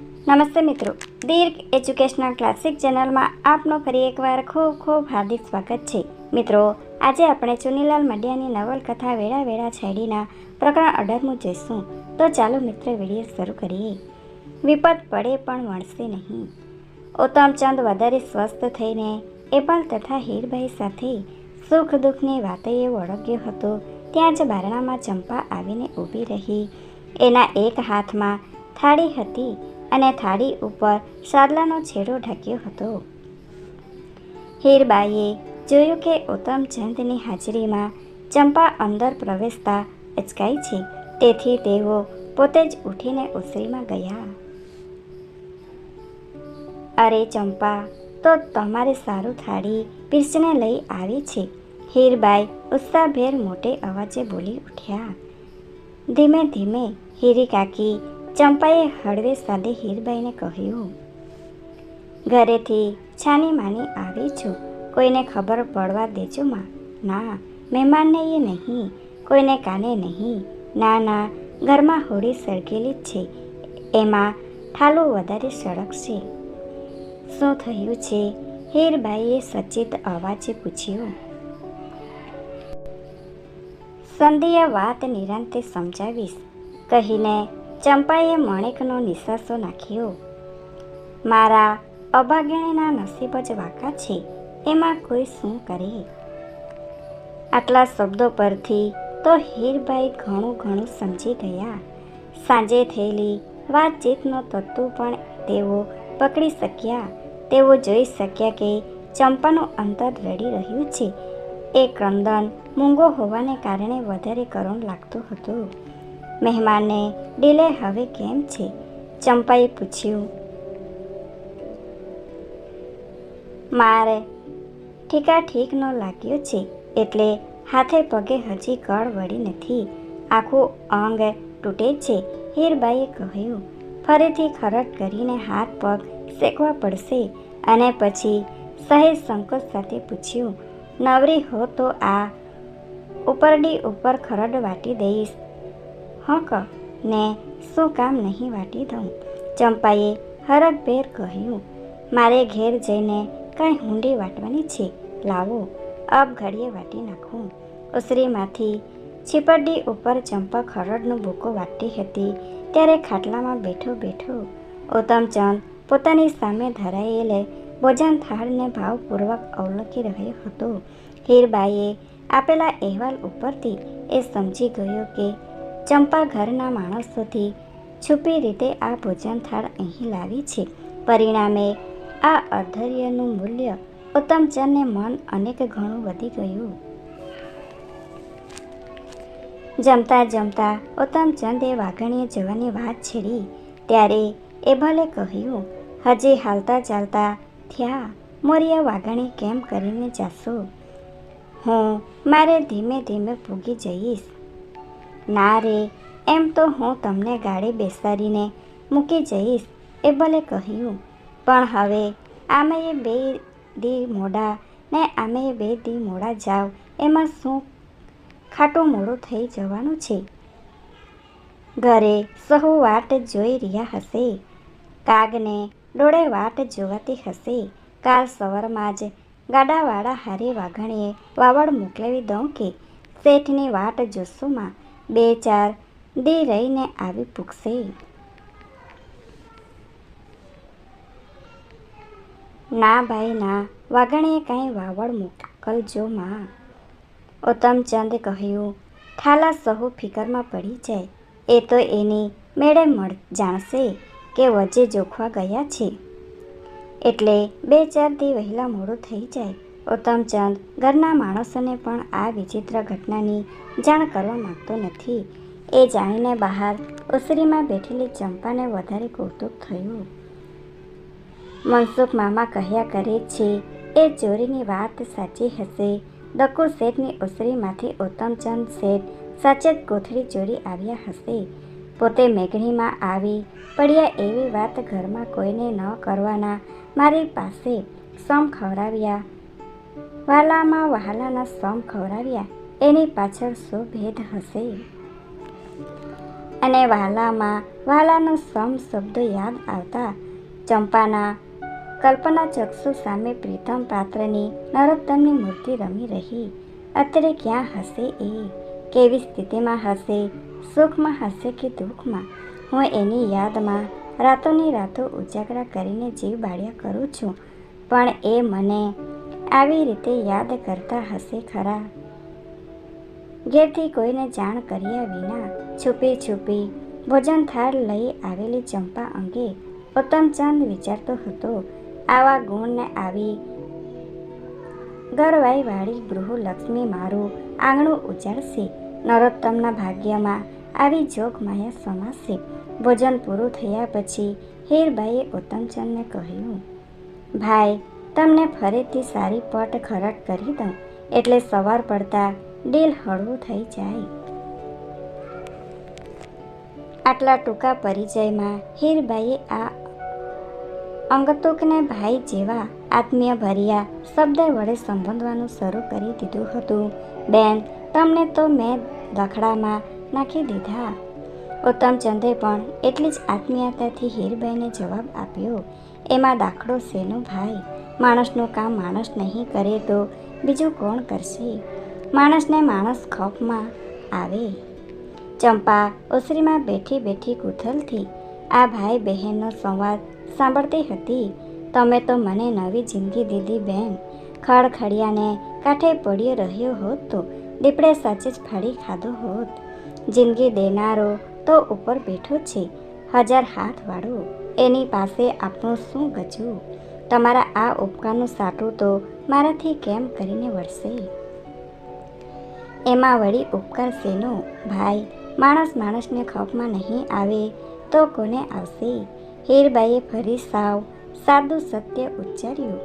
નમસ્તે મિત્રો. દીર્ઘ educational classic ચેનલમાં આપનું ફરી એકવાર ખૂબ ખૂબ હાર્દિક સ્વાગત છે. મિત્રો, આજે આપણે ચુનીલાલ મડિયાની નવલકથા વેળા વેળા છેડીના પ્રકરણ અઢારમું જોઈશું. તો ચાલો મિત્રો, વીડિયો શરૂ કરીએ. વિપત પડે પણ મળશે નહીં. ઉત્તમચંદ વધારે સ્વસ્થ થઈને એપલ તથા હીરભાઈ સાથે સુખ દુઃખની વાતોએ ઓળખ્યો હતો. ત્યાં જ બારણામાં ચંપા આવીને ઊભી રહી. એના એક હાથમાં થાળી હતી. અને થાળી ઉપર શાદલાનો છેડો ઢાંક્યો હતો. હીરબાઈએ જોયું કે ઉત્તમચંદની હાજરીમાં ચંપા અંદર પ્રવેશતા અચકાઈ છે, તેથી તેઓ પોતે જ ઉઠીને ઓસરીમાં ગયા. અરે ચંપા, તો તમારે સારું થાળી પીરસીને લઈ આવી છે. હીરબાઈ ઉત્સાહભેર મોટે અવાજે બોલી ઉઠ્યા. ધીમે ધીમે હીરી કાકી ચંપાએ હળવે સાદે હીરબાઈને કહ્યું, ઘરેથી છાની માની આવી છું. કોઈને ખબર પડવા દેજો માં. ના, મહેમાનને એ નહીં. કોઈને કાને નહીં. ના ના, ઘરમાં હોળી સળગેલી જ છે. એમાં ઠાલું વધારે સળગશે શું થયું છે? હીરબાઈએ સચેત અવાજે પૂછ્યું. સંધિએ વાત નિરાંતે સમજાવીશ. કહીને ચંપાએ મણેકનો નિશાસો નાખ્યો. મારા અભાગ્યણીના નસીબ જ વાંકા છે, એમાં કોઈ શું કરે? આટલા શબ્દો પરથી તો હીરભાઈ ઘણું ઘણું સમજી ગયા. સાંજે થયેલી વાતચીતનો તત્વ પણ તેઓ પકડી શક્યા. તેઓ જોઈ શક્યા કે ચંપાનું અંતર રડી રહ્યું છે. એ ક્રંદન મૂંગો હોવાને કારણે વધારે કરુણ લાગતું હતું. મહેમાનને ડીલે હવે કેમ છે? ચંપાએ પૂછ્યું. મારે ઠીકા ઠીકનો લાગ્યો છે, એટલે હાથે પગે હજી કળ વળી નથી. આખું અંગ તૂટે છે, હીરબાઈએ કહ્યું. ફરીથી ખરટ કરીને હાથ પગ શેકવા પડશે. અને પછી સહેજ સંકોચ સાથે પૂછ્યું. નવરી હો તો આ ઉપરડી ઉપર ખરડ વાટી દઈશ. હક ને શું કામ નહીં વાટી દઉં? ચંપાએ હરખભેર કહ્યું, મારે ઘેર જઈને કાંઈ હુંડી વાટવાની છે? લાવો અબ ઘડીએ વાટી નાખું. ઉસરીમાંથી છીપડી ઉપર ચંપા ખરડનો ભૂકો વાટતી હતી. ત્યારે ખાટલામાં બેઠો બેઠો ઉત્તમચંદ પોતાની સામે ધરાયેલે ભોજન થાળને ભાવપૂર્વક અવલોકી રહ્યો હતો. હીરબાઈએ આપેલા અહેવાલ ઉપરથી એ સમજી ગયો કે ચંપા ઘરના માણસોથી છુપી રીતે આ ભોજન થાળ અહીં લાવી છે. પરિણામે આ અધૈર્યનું મૂલ્ય ઉત્તમચંદને મન અનેક ઘણું વધી ગયું. જમતા જમતા ઉત્તમચંદે વાઘણીએ જવાની વાત છેડી, ત્યારે એ ભલે કહ્યું, હજી હાલતા ચાલતા થયા મોરિયા વાઘણી કેમ કરીને જશો? હું મારે ધીમે ધીમે પૂગી જઈશ. ના રે, એમ તો હું તમને ગાડી બેસાડીને મૂકી જઈશ, એ ભલે કહ્યું. પણ હવે આમે બે દી મોડા ને આમે બે દી મોડા જાવ એમાં શું ખાટું મોડું થઈ જવાનું છે? ઘરે સહુ વાટ જોઈ રહ્યા હશે. કાગને ડોળે વાટ જોવાતી હશે. કાલ સવારમાં જ ગાડાવાળા હારે વાઘણીએ વાવડ મોકલાવી દઉં કે શેઠની વાટ જોશુંમાં બે ચાર દે રહીને આવી પૂગશે. ના ભાઈ, ના. વાઘણીએ કાંઈ વાવડ મોકલજો માં. ઉત્તમચંદ કહ્યું, થાલા સહુ ફિકરમાં પડી જાય. એ તો એની મેળે મળ જાણશે કે વચ્ચે જોખવા ગયા છે. એટલે બે ચાર દી વહેલા મોડું થઈ જાય. ઉત્તમચંદ. ઘરના માણસોને પણ આ વિચિત્ર ઘટનાની જાણ કરવા માંગતો નથી. એ જાણીને બહાર ઉસરીમાં બેઠેલી ચંપાને વધારે કૌતુક થયું. મનસુખ મામા કહ્યા કરે છે, એ ચોરીની વાત સાચી હશે. દકુ શેઠની ઉસરીમાંથી ઉત્તમચંદ શેઠ સાચે જ કોથળી ચોરી આવ્યા હશે. પોતે મેઘણીમાં આવી પડ્યા એવી વાત ઘરમાં કોઈને ન કરવાના. મારી પાસે સમ ખવડાવ્યા. વાલામાં વહાલાના સમ ખવડાવ્યા. એની પાછળ શું ભેદ હશે અને વાલામાં વાલાનો સમ શબ્દ યાદ આવતા ચંપાના કલ્પના ચક્ષુ સામે પ્રીતમ પાત્રની નરોત્તમની મૂર્તિ રમી રહી. અત્યારે ક્યાં હશે એ? કેવી સ્થિતિમાં હશે સુખમાં હશે કે દુઃખમાં? હું એની યાદમાં રાતોની રાતો ઉજાગરા કરીને જીવ બાળ્યા કરું છું. પણ એ મને આવી રીતે યાદ કરતા હશે ખરા. ઘેરથી કોઈને જાણ કર્યા વિના છુપી છુપી ભોજન થાળ લઈ આવેલી ચંપા અંગે ઉત્તમચંદ વિચારતો હતો. આવા ગુણને આવી ગરવાઈવાળી ગૃહલક્ષ્મી મારું આંગણું ઉજાડશે નરોત્તમના ભાગ્યમાં આવી જોગ માયા સમાશે. ભોજન પૂરું થયા પછી હીરબાઈએ ઉત્તમચંદને કહ્યું, ભાઈ તમને ફરીથી સારી પટ ખરટ કરી દઉં, એટલે સવાર પડતા દિલ હળવું થઈ જાય. આટલા ટૂંકા પરિચયમાં હીરબાઈએ આ અંગતુકને ભાઈ જેવા આત્મીય ભર્યા શબ્દ વડે સંબોધવાનું શરૂ કરી દીધું હતું. બેન, તમને તો મેં દખડામાં નાખી દીધા. ઉત્તમચંદે પણ એટલી જ આત્મીયતાથી હીરબાઈને જવાબ આપ્યો, એમાં દાખલો શેનો ભાઈ? માણસનું કામ માણસ નહીં કરે તો બીજું કોણ કરશે? માણસને માણસ ખોફમાં આવે. ચંપા ઓસરીમાં બેઠી બેઠી કુથલથી આ ભાઈ બહેનનો સંવાદ સાંભળતી હતી. તમે તો મને નવી જિંદગી દીધી બેન. ખડખડિયાને કાંઠે પડ્યો રહ્યો હોત તો દીપડે સાચે જ ફાડી ખાધો હોત. જિંદગી દેનારો તો ઉપર બેઠો છે, હજાર હાથવાળો. એની પાસે આપણું શું ગજવું તમારા આ ઉપકારનું સાટું તો મારાથી કેમ કરીને વળશે એમાં વળી ઉપકાર શેનો? ભાઈ, માણસ માણસને ખપમાં નહીં આવે તો કોને આવશે? હીરબાઈએ ફરી સાવ સાદું સત્ય ઉચ્ચાર્યું.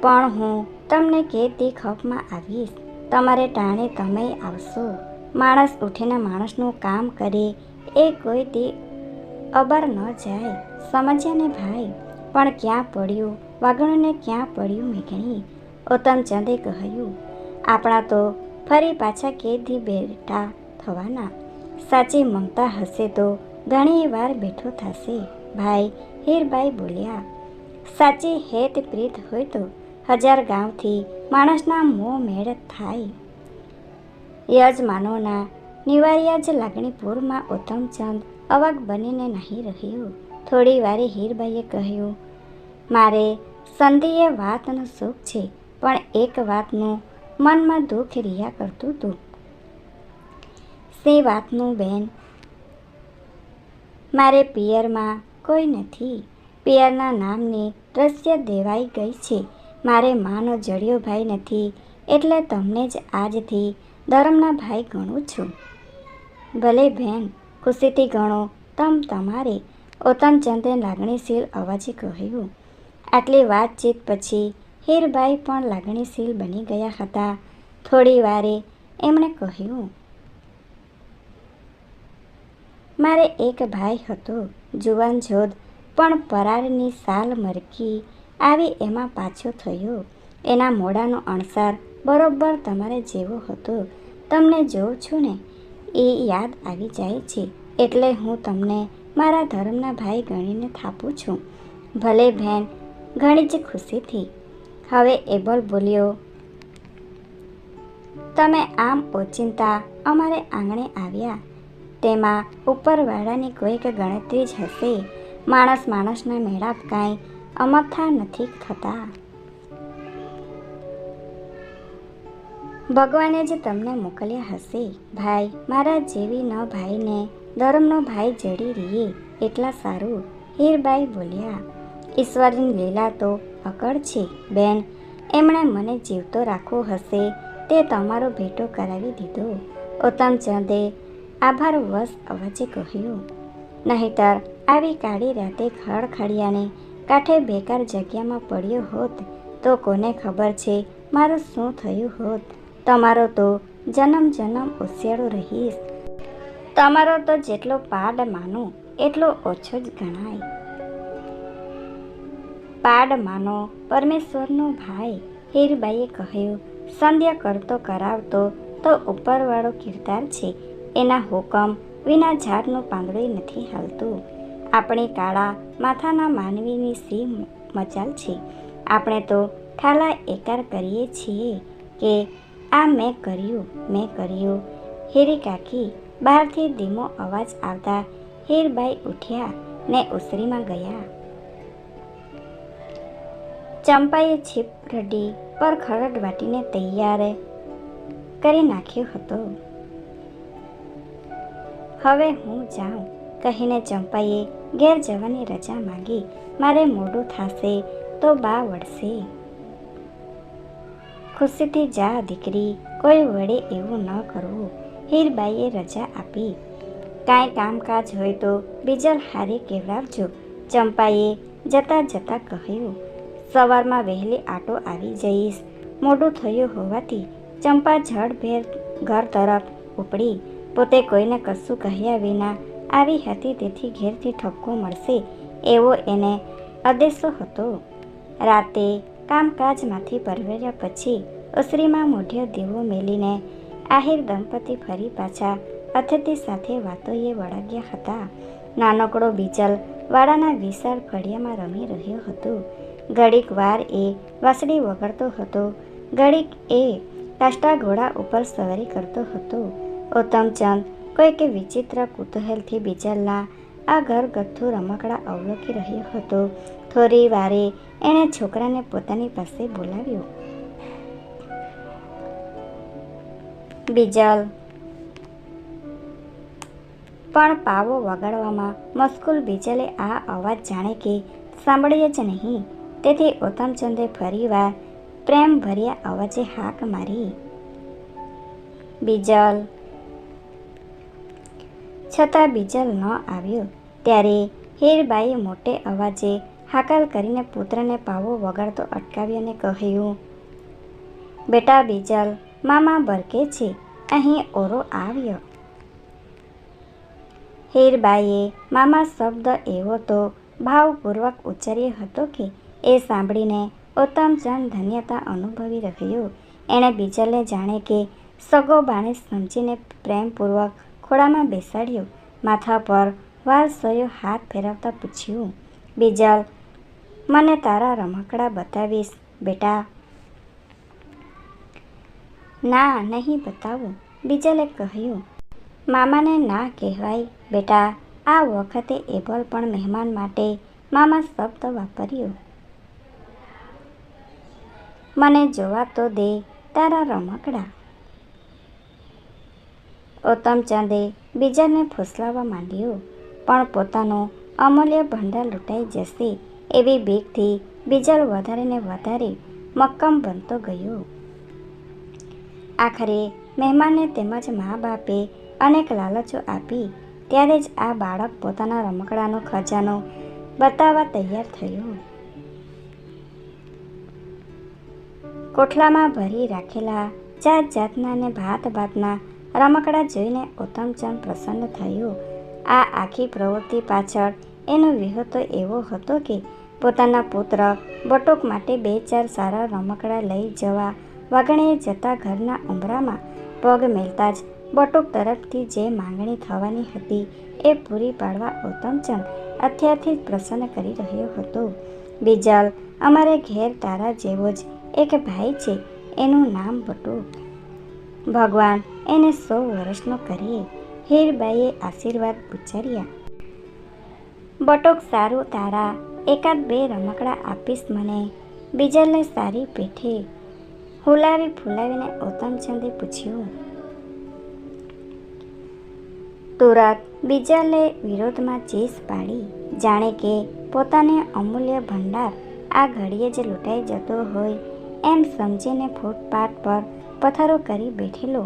પણ હું તમને કે તે ખપમાં આવીશ. તમારે ટાણે તમે આવશો. માણસ ઉઠીને માણસનું કામ કરે એ કોઈ તે અબર ન જાય. સમજ્યા ને ભાઈ, પણ ક્યાં પડ્યું? વાગણુને ક્યાં પડ્યું મેઘણી ઉત્તમચંદે કહ્યું, આપણા તો ફરી પાછા કેદી બેઠા થવાના. સાચી મમતા હશે તો ઘણી વાર બેઠો થશે. ભાઈ હીરબાઈ બોલ્યા, સાચી હેત પ્રીત હોય તો હજાર ગામથી માણસના મોં મેળ થાય. યજમાનોના નિવાર્યા જ લાગણીપુરમાં ઉત્તમચંદ અવાક બનીને નહીં રહ્યો. થોડી વારે હીરબાઈએ કહ્યું, મારે સંધિએ વાતનું સુખ છે, પણ એક વાતનું મનમાં દુઃખ રહ્યા કરતું હતું સે વાતનું બેન? મારે પિયરમાં કોઈ નથી. પિયરના નામની દ્રશ્ય દેવાઈ ગઈ છે. મારે માનો જડિયો ભાઈ નથી, એટલે તમને જ આજથી ધર્મના ભાઈ ગણું છું. ભલે બેન, ખુશીથી ગણો તમ તમારે. ઉત્તમચંદે લાગણીશીલ અવાજે કહ્યું, આટલી વાતચીત પછી હીરબાઈ પણ લાગણીશીલ બની ગયા હતા. થોડી વારે એમણે કહ્યું, મારે એક ભાઈ હતો, જુવાન જોધ, પણ પરારની સાલ મરકી આવી એમાં પાછો થયો. એના મોડાનો અણસાર બરોબર તમારે જેવો હતો. તમને જોઉં છું ને? એ યાદ આવી જાય છે. એટલે હું તમને મારા ધર્મના ભાઈ ગણીને થાપું છું. ભલે બહેન, ઘણી જ ખુશીથી હવે એબલ બોલ્યો. તમે આમ ઓચિંતા અમારે આંગણે આવ્યા. તેમાં ઉપરવાળાની કોઈક ગણતરી જ હશે. માણસ માણસના મેળાપ કાંઈ અમથા નથી થતા. ભગવાને જ તમને મોકલ્યા હશે. ભાઈ, મારા જેવી ન ભાઈને ધર્મનો ભાઈ જડી રહીએ એટલા સારું. હીરબાઈ બોલ્યા, ઈશ્વરની લીલા તો અકળ છે, બેન. એમણે મને જીવતો રાખવો હશે. તે તમારો ભેટો કરાવી દીધો. ઉત્તમચંદે આભારવશ અવાજે કહ્યું. નહીતર આવી કાળી રાતે ખડખડિયાને કાંઠે બેકાર જગ્યામાં પડ્યો હોત, તો કોને ખબર છે મારું શું થયું હોત? તમારો તો જન્મ જન્મ ઉશિયાળો રહીશ. તમારો તો જેટલો પાડ માનો, એટલો ઓછો જ ગણાય. પાડ માનો, પરમેશ્વરનો ભાઈ, હીરબાઈએ કહ્યું, સંધ્યા કરતો કરાવતો તો ઉપરવાળો કિરદાર છે. એના હુકમ વિના ઝાડનું પાંદડું નથી હાલતું. આપણે કાળા માથાના માનવીની સી મચાલ છે. આપણે તો ઠાલા એકાર કરીએ છીએ કે, આ મેં કર્યું મેં કર્યું. હેરી કાકી બહારથી ધીમો અવાજ આવતા હીરબાઈ ઉઠ્યા ને ઉસરીમાં ગયા. ચંપાએ છીપ રડી પર ખરડ વાટીને તૈયાર કરી નાખ્યો હતો. હવે હું જાઉં, કહીને ચંપાએ ઘેર જવાની રજા માંગી. મારે મોડું થશે તો બા વળશે. ખુશીથી જા દીકરી, કોઈ વડે એવું ન કરવું. હીરબાઈએ રજા આપી. કાંઈ કામકાજ હોય તો બીજલ હારે કહેવડાવજો ચંપાએ જતાં જતાં કહ્યું, સવારમાં વહેલી આટો આવી જઈશ. મોડું થયું હોવાથી ચંપા ઝડભેર ઘર તરફ ઉપડી. પોતે કોઈને કશું કહ્યા વિના આવી હતી તેથી ઘેરથી ઠપકો મળશે એવો એને આદેશો હતો. રાતે કામકાજમાંથી પરવેર્યા પછી ઓસરીમાં મોઢિયો દીવો મેલીને આહિર દંપતી ફરી પાછા અતિથિ સાથે વાતોએ વળગ્યા હતા. નાનકડો બીજલ વાડાના વિશાળ ફળિયામાં રમી રહ્યો હતો. ઘડીક વાર એ વાસડી વગાડતો હતો. ઘડીક એ કાષ્ટા ઘોડા ઉપર સવારી કરતો હતો. ઉત્તમચંદ કોઈક વિચિત્ર કુતૂહલથી બીજલના આ ઘરગથ્થુ રમકડા અવલોકી રહ્યો હતો. થોડી વારે એણે છોકરાને પોતાની પાસે બોલાવ્યો. બીજલ. પણ પાવો વગાડવામાં મસ્કુલ બીજલે આ અવાજ જાણે કે સાંભળીએ જ નહીં. તેથી ઉત્તમચંદે ફરીવાર પ્રેમ ભર્યા અવાજે હાક મારી. બીજલ. છતાં બીજલ ન આવ્યો. ત્યારે હીરબાઈએ મોટે અવાજે હાકલ કરીને પુત્રને પાવો વગાડતો અટકાવ્યો અને કહ્યું, બેટા બીજલ મામા બરકે છે. અહીં ઓરો આવ્યો. હીરબાઈએ મામા શબ્દ એવો તો ભાવપૂર્વક ઉચ્ચાર્યો હતો કે એ સાંભળીને ઉત્તમચંદ ધન્યતા અનુભવી રહ્યો. એણે બીજલને જાણે કે સગો બાણે સમજીને પ્રેમપૂર્વક ખોળામાં બેસાડ્યો. માથા પર વાલસયો હાથ ફેરવતા પૂછ્યું, બીજલ, મને તારા રમકડા બતાવીશ, બેટા ના, નહીં બતાવું. બીજલે કહ્યું, મામાને ના કહેવાય. બેટા, આ વખતે એબલ પણ મહેમાન માટે મામા શબ્દ વાપર્યો. મને જોવા તો દે તારા રમકડા. ઉત્તમચંદે બીજાને ફૂસલાવા માંડ્યો, પણ પોતાનો અમૂલ્ય ભંડાર લૂંટાઈ જશે. એવી બીકથી બીજલ વધારે ને વધારે મક્કમ બનતો ગયો. આખરે મહેમાનને તેમજ મા બાપે અનેક લાલચો આપી ત્યારે જ આ બાળક પોતાના રમકડાનો ખજાનો બતાવવા તૈયાર થયો. કોઠલામાં ભરી રાખેલા જાત જાતના ને ભાત ભાતના રમકડા જોઈને ઉત્તમચંદ પ્રસન્ન થયો. આ આખી પ્રવૃત્તિ પાછળ એનો વ્યૂહ એવો હતો કે પોતાના પુત્ર બટુક માટે બે ચાર સારા રમકડા લઈ જવા વાગણીએ જતા ઘરના ઉંબરામાં પગ મેલતા જ બટુક તરફથી જે માંગણી થવાની હતી એ પૂરી પાડવા ઉત્તમચંદ અત્યારથી જ પ્રસન્ન કરી રહ્યો હતો. બીજલ, અમારે ઘેર તારા જેવો જ એક ભાઈ છે, એનું નામ બટુક. ભગવાન, એને સો વર્ષનો કરીએ, હીરબાઈએ આશીર્વાદ ઉચ્ચાર્યા બટુક, સારું તારા, એકાદ બે રમકડા આપીશ મને. બીજલને સારી પેઠે હુલાવી ફુલાવીને ઉત્તમચંદે પૂછ્યું. તુરત બીજલે વિરોધમાં ચીસ પાડી. જાણે કે પોતાને અમૂલ્ય ભંડાર આ ઘડીએ જ લૂંટાઈ જતો હોય એમ સમજીને ફૂટપાથ પર પથ્થરો કરી બેઠેલો.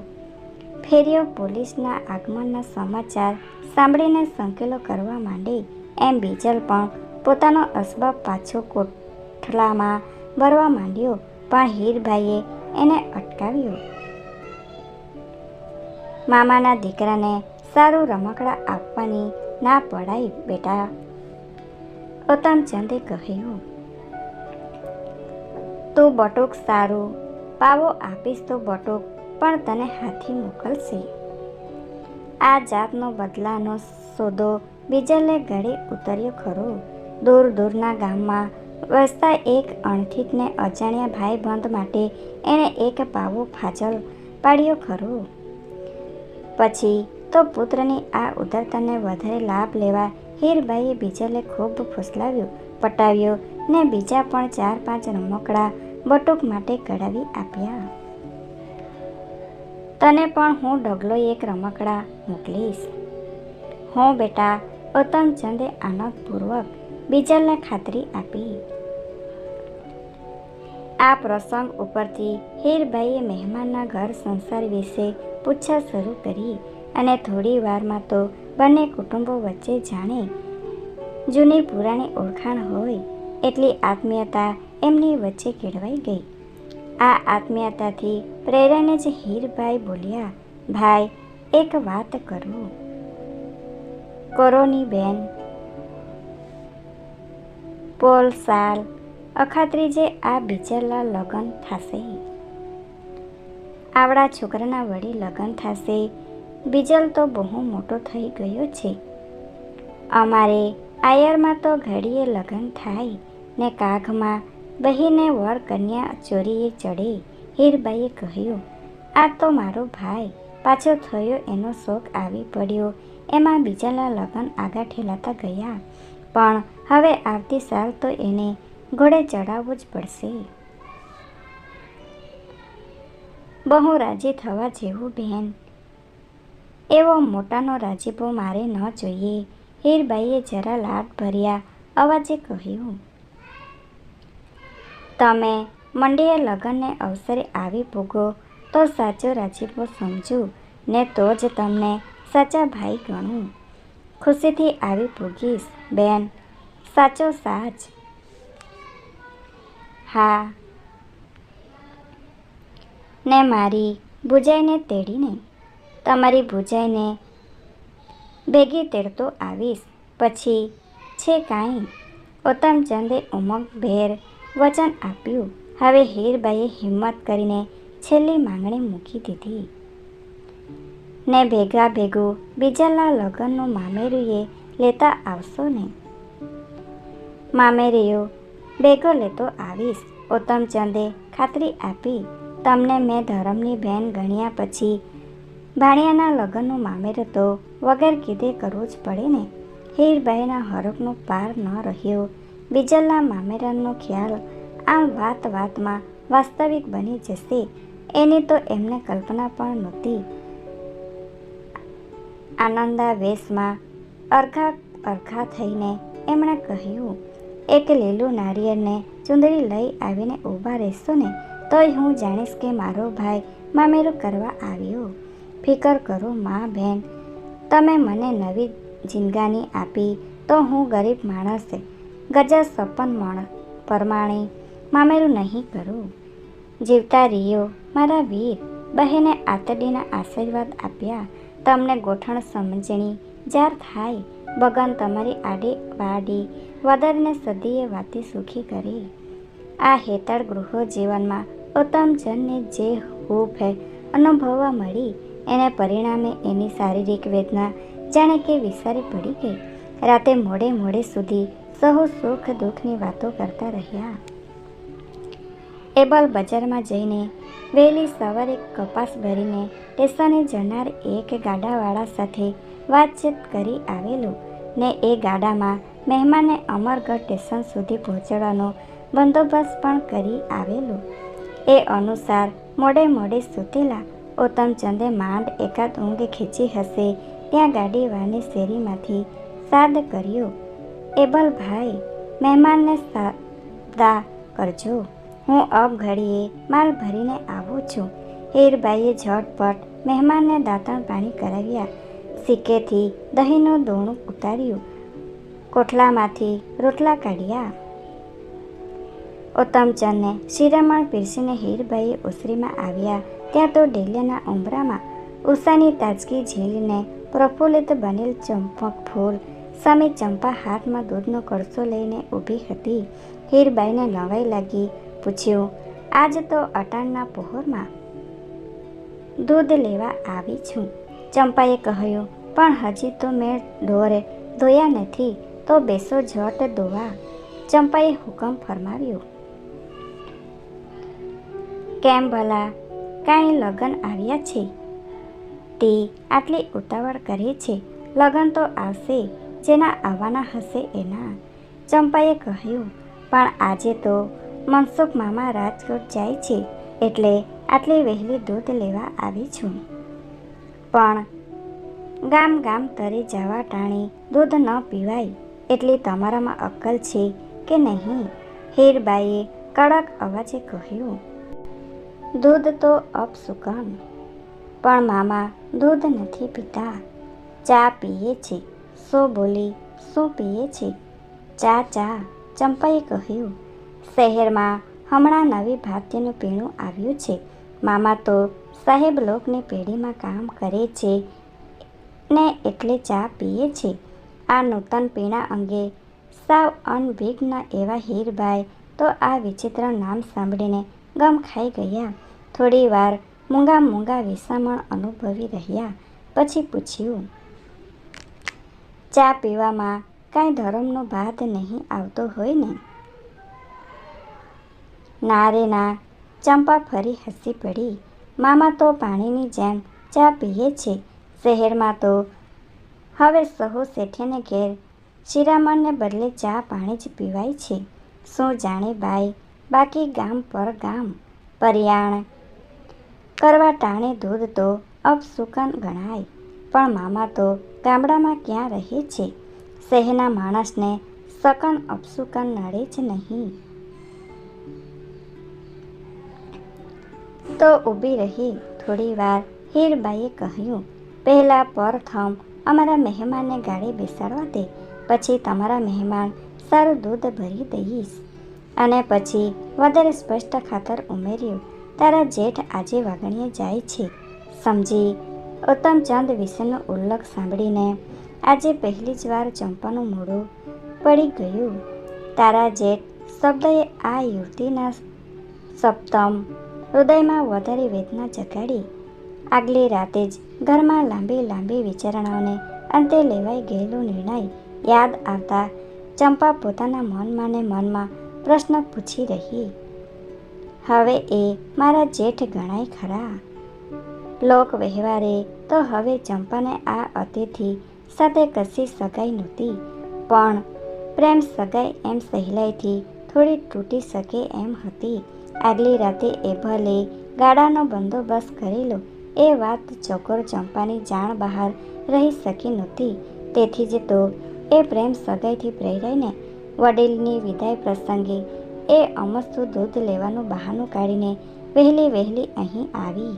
ફેરીઓ પોલીસના આગમનના સમાચાર સાંભળીને સંકેલો કરવા માંડે. એમ બીજલ પણ પોતાનો અસબાબ પાછો કોઠલામાં ભરવા માંડ્યો. પણ હીરભાઈએ એને અટકાવ્યો. મામાના દીકરાને સારું રમકડા આપવાની ના પડાય બેટા ઉત્તમચંદે કહ્યું. તું બટુક સારું, પાવો આપીશ તો બટુક, પણ તને હાથી મોકલશે. આ જાતનો બદલાનો સોદો બીજલે ગળે ઉતર્યો ખરો. દૂર દૂરના ગામમાં વસતા એક અણઠીકને અજાણ્યા ભાઈબંધ માટે એણે એક પાવો ફાજલ પાડ્યો ખરો. પછી તો પુત્રની આ ઉદારતાને વધારે લાભ લેવા હીરબાઈએ બીજાને ખૂબ ફૂસલાવ્યો, પટાવ્યો ને બીજા પણ ચાર પાંચ રમકડા બટુક માટે કઢાવી આપ્યા. તને પણ હું ડગલો એક રમકડા મોકલીશ. હું બેટા ઉત્તમચંદે આનંદપૂર્વક બીજલને ખાતરી આપી. આ પ્રસંગ ઉપરથી હીરબાઈએ મહેમાનના ઘર સંસાર વિશે પૂછા શરૂ કરી અને થોડી વારમાં તો બંને કુટુંબો વચ્ચે જાણે જૂની પુરાણી ઓળખાણ હોય એટલી આત્મીયતા એમની વચ્ચે કેળવાઈ ગઈ. આ આત્મીયતાથી પ્રેરણે જ હીરભાઈ બોલ્યા, ભાઈ, એક વાત કરું. કોરોની બેન પોલ સાલ અખાત્રીજે આ બિચારા લગ્ન થશે. આવડા છોકરાના વળી લગ્ન થશે. બીજલ તો બહુ મોટો થઈ ગયો છે. અમારે આયરમાં તો ઘડીએ લગ્ન થાય ને કાઘમાં બહીને વર કન્યા ચોરીએ ચડે, હીરબાઈએ કહ્યું, આ તો મારો ભાઈ. પાછો થયો એનો શોખ આવી પડ્યો. એમાં બીજાના લગ્ન આગા ઠેલાતા ગયા. પણ હવે આવતી સાલ તો એને ઘોડે ચડાવવું જ પડશે. બહુ રાજી થવા જેવું બહેન એવો મોટાનો રાજીપો મારે ન જોઈએ. હીરબાઈએ જરા લાડ ભર્યા અવાજે કહ્યું, તમે મંડીએ લગ્નને અવસરે આવી પૂગો તો સાચો રાજીપો સમજુ, ને તો જ તમને સાચા ભાઈ ગણું. ખુશીથી આવી પૂગીશ બેન. સાચો સાચ. હા. ને મારી ભુજાઈને તેડીને, તમારી ભુજાઈને ભેગી તેડતો આવીશ. પછી છે કાંઈ? ઉત્તમચંદે ઉમંગભેર વચન આપ્યું. હવે હીરબાઈએ હિંમત કરીને છેલ્લી માંગણી મૂકી દીધી. ને ભેગા ભેગું બીજાના લગ્નનું મામેરુએ લેતા આવશો ને? મામેરીઓ ભેગો લેતો આવીશ. ઉત્તમચંદે ખાતરી આપી. તમને મેં ધરમની બહેન ગણ્યા પછી ભાણિયાના લગ્નનું મામેર તો વગર કીધે કરવું જ પડે ને. હીરબાઈના હરકનો પાર ન રહ્યો. બીજલના મામેરાનો ખ્યાલ આમ વાત વાતમાં વાસ્તવિક બની જશે, એની તો એમને કલ્પના પણ નહોતી. આનંદા વેશમાં અરખા અરખા થઈને એમણે કહ્યું એક લીલું નારિયેળને ચુંદડી લઈ આવીને ઊભા રહેશો ને, તોય હું જાણીશ કે મારો ભાઈ મામેરું કરવા આવ્યો. ફિકર કરો મા બહેન, તમે મને નવી જિંદગાની આપી, તો હું ગરીબ માણસ ગજા સપન મણ, પરમાણે મામેરું નહીં કરું. જીવતા રહ્યો મારા વીર, બહેને આતડીના આશીર્વાદ આપ્યા. તમને ગોઠણ સમજણી જાર થાય બગન તમારી આડી વાડી વદરને સદીએ વાતી સુખી કરી. આ હેતળ ગૃહો જીવનમાં ઉત્તમજનને જે હૂફ અનુભવવા મળી. એને પરિણામે એની શારીરિક વેદના જાણે કે વિસારી પડી ગઈ. રાતે મોડે મોડે સુધી સહુ સુખ દુઃખની વાતો કરતા રહ્યા. એબલ બજારમાં જઈને વહેલી સવારે કપાસ ભરીને સ્ટેશને જનાર એક ગાડાવાળા સાથે વાતચીત કરી આવેલું. ને એ ગાડામાં મહેમાને અમરગઢ સ્ટેશન સુધી પહોંચાડવાનો બંદોબસ્ત પણ કરી આવેલો. એ અનુસાર, મોડે મોડે સુતેલા ઉત્તમચંદે માંડ એકાદ ઊંઘ ખેંચી હશે, ત્યાં ગાડીવાળાની શેરીમાંથી સાદ કર્યો. એબલ ભાઈ મહેમાનને સાદા કરજો. હું અબ ઘડીએ માલ ભરીને આવું છું. હીરબાઈએ ઝટપટ મહેમાનને દાંતણ પાણી કરાવ્યા. સિક્કેથી દહીંનું દોણું ઉતાર્યું. કોઠલામાંથી રોટલા કાઢ્યા. ઉત્તમચંદને શિરામણ પીરસીને હીરબાઈએ ઓસરીમાં આવ્યા. ત્યાં તો ડેલિયાના ઉંબરામાં ઉષાની તાજગી ઝીલીને પ્રફુલ્લિત બનેલ ચંપક ફૂલ સામે ચંપા હાથમાં દૂધનો કળસો લઈને ઊભી હતી. હીરબાઈને નવાઈ લાગી. પૂછ્યું, આજ તો અટાણના પહોરમાં દૂધ લેવા આવી છું. ચંપાએ કહ્યું, પણ હજી તો મેં ઢોરે ધોયા નથી, તો બેસો ઝટ ધોવા. ચંપાએ હુકમ ફરમાવ્યો. કેમ ભલા? કાંઈ લગન આવ્યા છે? તે આટલી ઉતાવળ કરે છે. લગન તો આવશે, જેના આવવાના હશે એના. ચંપાએ કહ્યું, પણ આજે તો મનસુખ મામા રાજકોટ જાય છે, એટલે આટલી વહેલી દૂધ લેવા આવી છું. પણ ગામ ગામ તરી જવા ટાણે દૂધ ન પીવાય એટલી તમારામાં અક્કલ છે કે નહીં? હીરબાઈએ કડક અવાજે કહ્યું, દૂધ તો અપસુકન પણ મામા દૂધ નથી પીતા. ચા પીએ છે. સો બોલી, શું પીએ છે? ચા ચા, ચંપાએ કહ્યું, શહેરમાં હમણાં નવી ભાતીનું પીણું આવ્યું છે. મામા તો સાહેબ લોકની પેઢીમાં કામ કરે છે ને એટલે ચા પીએ છે. આ નૂતન પીણા અંગે સાવ અનભિજ્ઞ એવા હીરબાઈ તો આ વિચિત્ર નામ સાંભળીને ગમ ખાઈ ગયા. થોડી વાર મૂંગા મૂંગા વિસામણ અનુભવી રહ્યા. પછી પૂછ્યું, ચા પીવામાં કાંઈ ધર્મનો ભાત નહીં આવતો હોય ને? ના રે ના. ચંપા ફરી હસી પડી. મામા તો પાણીની જેમ ચા પીએ છે. શહેરમાં તો હવે સહુ શેઠેને ઘેર શિરામણને બદલે ચા પાણી જ પીવાય છે. શું જાણે બાઈ, બાકી ગામ પર ગામ પર્યાણ કરવા ટાણે દૂધ તો અપસુકન ગણાય, પણ મામા તો ગામડામાં ક્યાં રહે છે? શહેરના માણસને સકન અપસુકન નડે જ નહીં. તો ઊભી રહી થોડી વાર હીરબાઈએ કહ્યું, પહેલાં પ્રથમ અમારા મહેમાનને ગાડી બેસાડવા દે, પછી તમારા મહેમાન સારું દૂધ ભરી દઈશ. અને પછી વધારે સ્પષ્ટ ખાતર ઉમેર્યું, તારા જેઠ આજે વાગણીએ જાય છે. સમજી ઉત્તમચંદ વિશેનો ઉલ્લેખ સાંભળીને આજે પહેલી જ વાર ચંપાનું મોઢું પડી ગયું. તારા જેઠ શબ્દએ આ યુવતીના સપ્તમ હૃદયમાં વધારે વેદના જગાડી, આગલી રાતે જ ઘરમાં લાંબી લાંબી વિચારણાઓને અંતે લેવાઈ ગયેલો નિર્ણય યાદ આવતા ચંપા પોતાના મનમાં ને મનમાં પ્રશ્ન પૂછી રહી, હવે એ મારા જેઠ ગણાય ખરા? લોક વ્યવહારે તો હવે ચંપાને આ અતિથિ સાથે કશી સગાઈ નહોતી, પણ પ્રેમ સગાઈ એમ સહેલાઈથી થોડી તૂટી શકે એમ હતી. આગલી રાતે એ ભલે ગાડાનો બંદોબસ્ત કરેલો એ વાત ચોકોર ચંપાની જાણ બહાર રહી શકી નહોતી. તેથી જ તો એ પ્રેમ સગાઈથી પ્રેરાઈને વડીલની વિદાય પ્રસંગે એ અમસ્તુ દૂધ લેવાનું બહાનું કાઢીને વહેલી વહેલી અહીં આવી.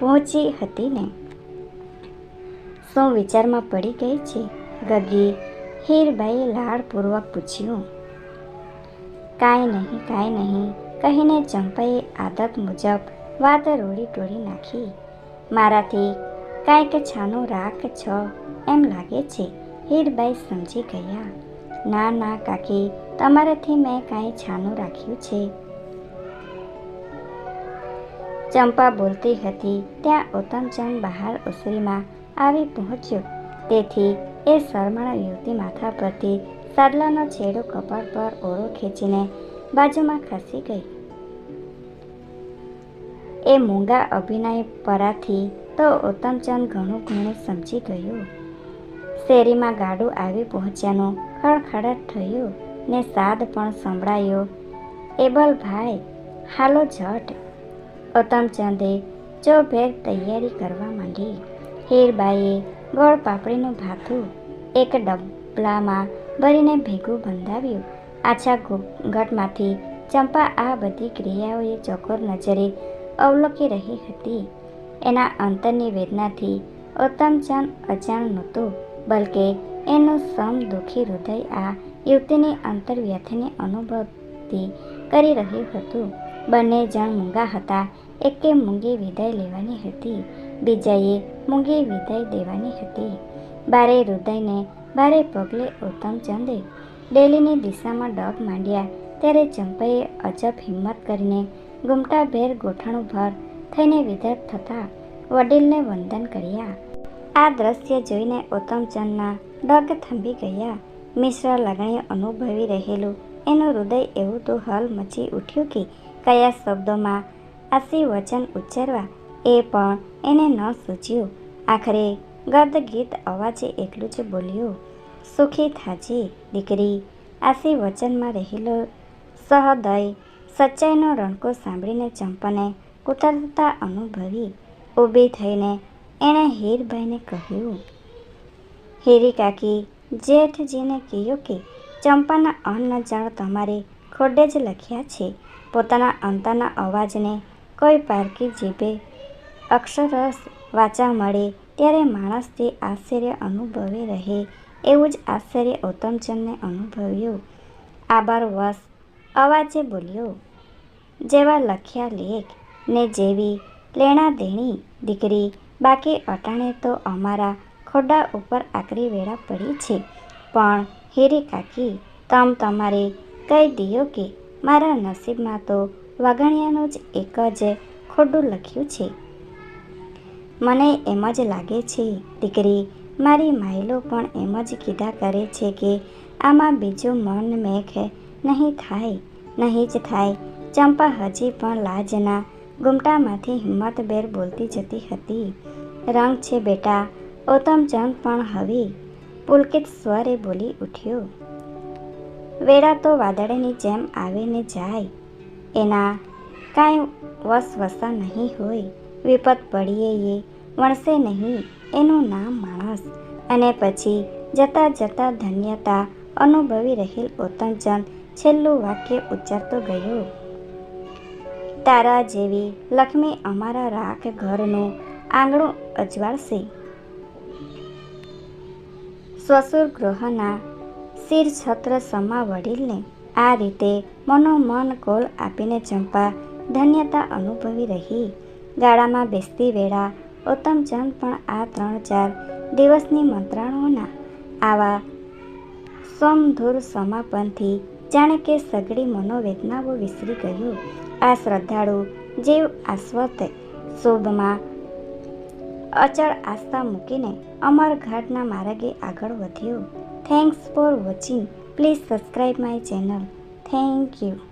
પહોંચી હતી ને? શું વિચારમાં પડી ગઈ છે? ગગી હીરબાઈએ લાડપૂર્વક પૂછ્યું. કાંઈ નહીં કાંઈ નહીં. કહીને ચંપાએ આદત મુજબ વાત રોડી ટોળી નાખી. મારાથી કાંઈક છાનું રાખ છો, એમ લાગે છે. હીરબાઈ સમજી ગયા. ના ના, કાકી, તમારાથી મેં કાંઈ છાનું રાખ્યું છે. ચંપા બોલતી હતી, ત્યાં ઉત્તમચંદ બહાર ઉસરીમાં આવી પહોંચ્યો. તેથી એ શરમાળ યુવતી માથા પરથી સાદલાનો છેડો કપાળ પર ઓળો ખેંચીને બાજુમાં ખસી ગઈ. એ મૂંગા અભિનય પરાથી તો ઉત્તમચંદ ઘણું ઘણું સમજી ગયું. શેરીમાં ગાડું આવી પહોંચ્યાનું ખડખડાટ થયું ને સાદ પણ સંભળાયો. એબલ ભાઈ, હાલો ઝટ ઉત્તમચંદે જો ભેર તૈયારી કરવા માંડી હીરબાઈએ ગોળ પાપડીનું ભાથું એક ડબલામાં ભરીને ભેગું બંધાવ્યું. આછા ઘટમાંથી ચંપા આ બધી ક્રિયાઓએ ચોકોર નજરે અવલોકી રહી હતી. એના અંતરની વેદનાથી ઉત્તમચંદ અજાણ નહોતો, બલકે એનું સમ દુઃખી હૃદય આ યુવતીની અંતરવ્યથને અનુભૂતિ કરી રહ્યું હતું. બંને જણ મૂંગા હતા, એકે મૂંગી વિદાય લેવાની હતી, બીજાએ મૂંગી વિદાય દેવાની હતી. બારે હૃદયને બારે પગલે ઉત્તમચંદે ડેલીની દિશામાં ડગ માંડ્યા. ત્યારે ચંપાએ અજબ હિંમત કરીને ગુમટાભેર ગોઠણું ભર થઈને વિદાય થતાં વડીલને વંદન કર્યા. આ દ્રશ્ય જોઈને ઉત્તમચંદના ડગ થંભી ગયા. મિશ્ર લાગણી અનુભવી રહેલું એનું હૃદય એવું તો હલ મચી ઉઠ્યું કે કયા શબ્દોમાં આશીર્વચન ઉચ્ચારવા એ પણ એને ન સૂચ્યું. આખરે ગદ ગીત અવાજે એટલું જ બોલ્યું, સુખી થાજે દીકરી આશીર્વચનમાં રહેલો સહદય સચ્ચાઈનો રણકો સાંભળીને ચંપાને કુતરતા અનુભવી ઊભી થઈને એણે હીરભાઈને કહ્યું, હીરી કાકી, જેઠજીને કહ્યું કે ચંપાના અન્ન જણ તમારે ખોડે જ લખ્યા છે. પોતાના અંતાના અવાજને કોઈ પારકી જીભે અક્ષરસ વાંચા મળે ત્યારે માણસ તે આશ્ચર્ય અનુભવે રહે, એવું જ આશ્ચર્ય ઉત્તમચંદને અનુભવ્યું. આભાર વશ અવાજે બોલ્યો, જેવા લખ્યા લેખ, ને જેવી લેણા દેણી દીકરી, બાકી અટાણે તો અમારા ખોડા ઉપર આકરી વેળા પડી છે. પણ હીરી કાકી, તમ તમારે કહી દો કે મારા નસીબમાં તો વાગણિયાનું જ એક જ ખોડું લખ્યું છે. મને એમ જ લાગે છે, દીકરી. મારી માઇલો પણ એમ જ કીધા કરે છે કે આમાં બીજું મન મેઘ નહીં થાય, નહીં જ થાય. ચંપા હજી પણ લાજના ગુમટામાંથી હિંમતભેર બોલતી જતી હતી. રંગ છે બેટા ઉત્તમચંદ પણ હવે. પુલકિત સ્વરે બોલી ઉઠ્યો. વેળા તો વાદળની જેમ આવે ને જાય. એના કાંઈ વસવસા નહીં હોય. વિપત પડીએ એ વણશે નહીં, એનું નામ માણસ. અને પછી જતાં જતાં ધન્યતા અનુભવી રહેલ ઉત્તમચંદ છેલ્લું વાક્ય ઉચ્ચારતો ગયો. તારા જેવી લક્ષ્મી અમારા રાખ ઘરનું આંગણું અજવાળશે. સ્વસુર ગૃહના શિર છત્ર સમા વડીલને આ રીતે મનોમન કોલ આપીને ચંપા ધન્યતા અનુભવી રહી. ગાળામાં બેસતી વેળા ઉત્તમચંદ પણ આ ત્રણ ચાર દિવસની મંત્રાણોના આવા સોમધૂર સમાપનથી જાણે કે સગળી મનોવેદનાઓ વિસરી ગયું. આ શ્રદ્ધાળુ જીવ આશ્વત શોભમાં અચળ આસ્થા મૂકીને અમરઘાટના માર્ગે આગળ વધ્યો. Thanks for watching please subscribe my channel thank you